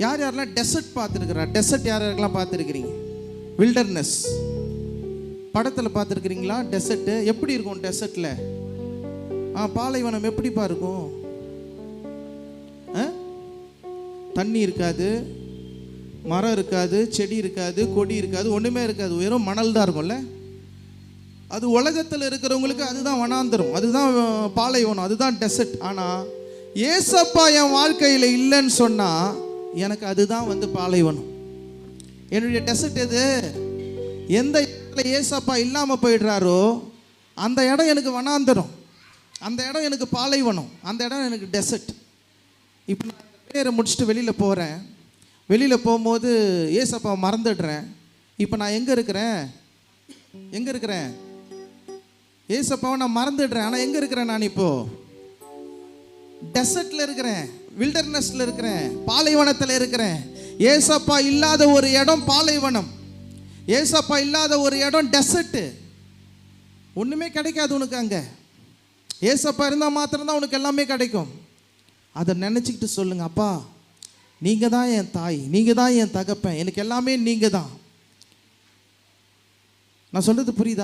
யார் யாரெல்லாம் dessert பார்த்துருக்குறா? Dessert யார் யாரெல்லாம் பார்த்துருக்குறீங்க? வில்டர்னஸ் படத்தில் பார்த்துருக்குறீங்களா? டெசர்ட்டு எப்படி இருக்கும் டெசர்ட்டில் ஆ பாலைவனம் எப்படிப்பா இருக்கும்? ஆ? தண்ணி இருக்காது மரம் இருக்காது செடி இருக்காது கொடி இருக்காது ஒன்றுமே இருக்காது. வெறும் மணல் தான் இருக்கும்ல? அது உலகத்தில் இருக்கிறவங்களுக்கு அதுதான் வனாந்தரம். அதுதான் பாலைவனம். அதுதான் டெசர்ட் ஆனால் ஏசப்பா என் வாழ்க்கையில் இல்லைன்னு சொன்னால் எனக்கு அதுதான் வந்து பாலைவனம். என்னுடைய டெசர்ட் எது? எந்த இடத்துல ஏசப்பா இல்லாமல் போயிடுறாரோ அந்த இடம் எனக்கு வனாந்தரம். அந்த இடம் எனக்கு பாலைவனம். அந்த இடம் எனக்கு டெசர்ட் இப்போ நான் பேரை முடிச்சுட்டு வெளியில் போகிறேன் வெளியில் போகும்போது ஏசப்பா மறந்துடுறேன். இப்போ நான் எங்கே இருக்கிறேன்? எங்கே இருக்கிறேன்? ஏசப்பாவை நான் மறந்துடுறேன். ஆனால் எங்கே இருக்கிறேன் நான் இப்போது டெசர்ட்டில் இருக்கிறேன். வில்டர்னஸில் இருக்கிறேன் பாலைவனத்தில் இருக்கிறேன். ஏசப்பா இல்லாத ஒரு இடம் பாலைவனம். ஏசப்பா இல்லாத ஒரு இடம் டெசர்ட்டு ஒன்றுமே கிடைக்காது உனக்கு அங்கே. ஏசப்பா இருந்தால் மாத்திரம்தான் உனக்கு எல்லாமே கிடைக்கும். அதை நினச்சிக்கிட்டு சொல்லுங்க அப்பா நீங்கள் தான் என் தாய் நீங்கள் தான் என் தகப்பன் எனக்கு எல்லாமே நீங்கள் தான் நான் சொல்கிறது புரியுதா?